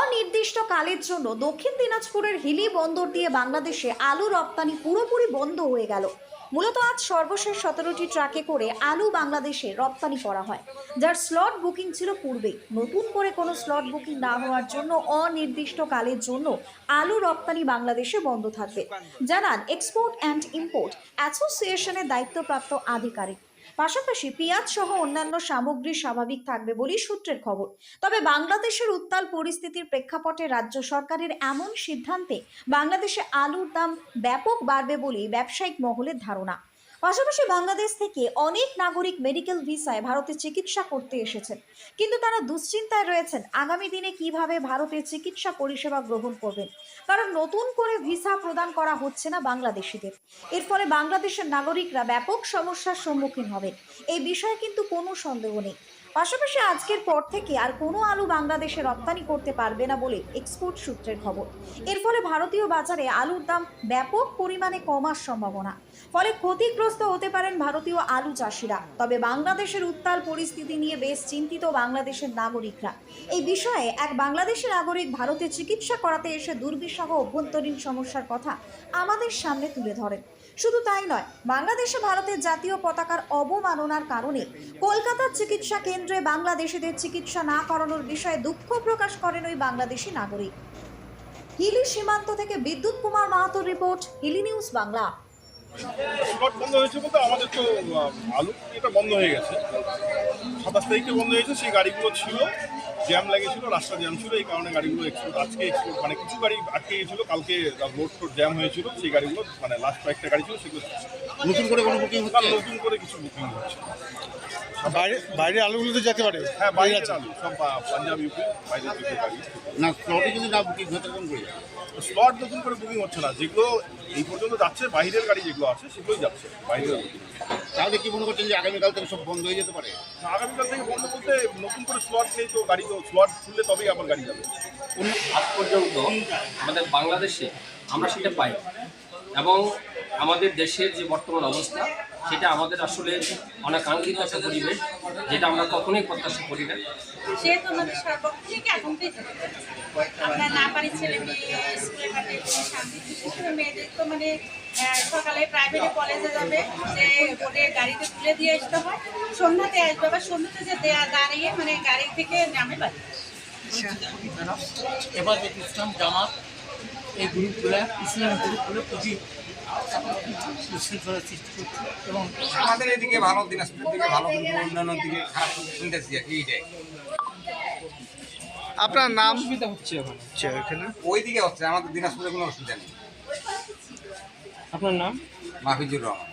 অনির্দিষ্টকালের জন্য দক্ষিণ দিনাজপুরের হিলি বন্দর দিয়ে বাংলাদেশে আলু রপ্তানি পুরোপুরি বন্ধ হয়ে গেল। মূলত আজ সর্বশেষ সতেরোটি ট্রাকে করে আলু বাংলাদেশে রপ্তানি করা হয়। যার স্লট বুকিং ছিল পূর্বেই। নতুন করে কোনো স্লট বুকিং না হওয়ার জন্য অনির্দিষ্টকালের জন্য আলু রপ্তানি বাংলাদেশে বন্ধ থাকবে। জানান এক্সপোর্ট অ্যান্ড ইম্পোর্ট অ্যাসোসিয়েশনের দায়িত্বপ্রাপ্ত আধিকারিক। পাশাপাশি পেঁয়াজ সহ অন্যান্য সামগ্রী স্বাভাবিক থাকবে বলেই সূত্রের খবর। তবে বাংলাদেশের উত্তাল পরিস্থিতির প্রেক্ষাপটে রাজ্য সরকারের এমন সিদ্ধান্তে বাংলাদেশে আলুর দাম ব্যাপক বাড়বে বলেই ব্যবসায়িক মহলের ধারণা। পাশাপাশি বাংলাদেশ থেকে অনেক নাগরিক মেডিকেল ভিসায় ভারতে চিকিৎসা করতে এসেছেন। কিন্তু তারা দুশ্চিন্তায় রয়েছেন, আগামী দিনে কীভাবে ভারতে চিকিৎসা পরিষেবা গ্রহণ করবেন? কারণ নতুন করে ভিসা প্রদান করা হচ্ছে না বাংলাদেশিদের। এর ফলে বাংলাদেশের নাগরিকরা ব্যাপক সমস্যার সম্মুখীন হবে এই বিষয়ে কিন্তু কোনো সন্দেহ নেই। পাশাপাশি আজকের পর থেকে আর কোনো আলু বাংলাদেশে রপ্তানি করতে পারবে না বলে এক্সপোর্ট সূত্রের খবর। এর ফলে ভারতীয় বাজারে আলুর দাম ব্যাপক পরিমাণে কমার সম্ভাবনা। ফলে ক্ষতিগ্রস্ত হতে পারেন ভারতীয় আলু চাষিরা। তবে বাংলাদেশের উত্তাল পরিস্থিতি নিয়ে বেশ চিন্তিত বাংলাদেশের নাগরিকরা। এই বিষয়ে এক বাংলাদেশি নাগরিক ভারতে চিকিৎসা করাতে এসে দুর্বিষহ অভ্যন্তরীণ সমস্যার কথা আমাদের সামনে তুলে ধরেন। শুধু তাই নয়, বাংলাদেশে ভারতের জাতীয় পতাকার অবমাননার কারণে কলকাতার চিকিৎসা কেন্দ্রে বাংলাদেশিদের চিকিৎসা না করানোর বিষয়ে দুঃখ প্রকাশ করেন ওই বাংলাদেশি নাগরিক। হিলি সীমান্ত থেকে Bidyut Kumar মাহাতোর report Hili news Bangla. Slot বন্ধ হয়েছে বলতে আমাদের তো আলু এটা বন্ধ হয়ে গেছে। সাতাশ তারিখে বন্ধ হয়েছে সেই গাড়িগুলো ছিল জ্যাম লেগেছিল রাস্তা জ্যাম ছিল এই কারণে গাড়িগুলো এক্সপোর্ট আজকে এক্সপোর্ট মানে কিছু গাড়ি আটকে গেছিল কালকে রোড টোড জ্যাম হয়েছিল সেই গাড়িগুলো মানে লাস্ট কয়েকটা গাড়ি ছিল সেগুলো নতুন করে কোনো বুকিং হচ্ছে? নতুন করে কিছু বুকিং হচ্ছে। বাইরে বাইরে আলুগুলো তো যেতে পারে। হ্যাঁ বাইরে আলু সব পাঞ্জাব ইউপি বাইরে থেকে গাড়ি না স্লটে যদি না বুকিং হচ্ছে তখন করে স্লট নতুন করে বুকিং হচ্ছে না। যেগুলো এই পর্যন্ত যাচ্ছে বাইরের গাড়ি যেগুলো আছে সেগুলোই যাচ্ছে বাইরের তাহলে কি মনে করছেন যে আগামীকাল থেকে সব বন্ধ হয়ে যেতে পারে? আগামীকাল থেকে বন্ধ বলতে নতুন করে স্লট নেই তো গাড়ি তো স্লট খুললে তবেই আবার গাড়ি যাবে। আজ পর্যন্ত আমাদের বাংলাদেশে আমরা সেটা পাই এবং আমাদের দেশের যে বর্তমান অবস্থা সেটা আমাদের আসলে অনেক অনাকাঙ্ক্ষিত একটা পরিবেশ যেটা আমরা কখনোই প্রত্যাশা করি না। আমরা না পারি ছেলে মেয়ে স্কুলে পাঠিয়ে শান্তি মেয়েদের তো মানে সকালে প্রাইভেটে কলেজে যাবে যে গাড়িতে তুলে দিয়ে আসতে হয়। সন্ধ্যাতে আসবে সন্ধ্যাতে যে দাঁড়িয়ে মানে গাড়ি থেকে নামে পারে এবার যে ইসলাম জামাত এই গ্রুপগুলো ইসলাম গ্রুপগুলো খুবই বিশৃঙ্খলা সৃষ্টি করছে। এবং আমাদের এদিকে ভালো দিনাজপুরের দিকে ভালো কিন্তু অন্যান্য দিকে খারাপ শুনতেছি এইটাই আপনার নাম? অসুবিধা হচ্ছে ওখানে হচ্ছে এখানে। ওই দিকে হচ্ছে আমাদের দিনাজপুরে কোনো অসুবিধা নেই। আপনার নাম? মাহফিজুর রহমান।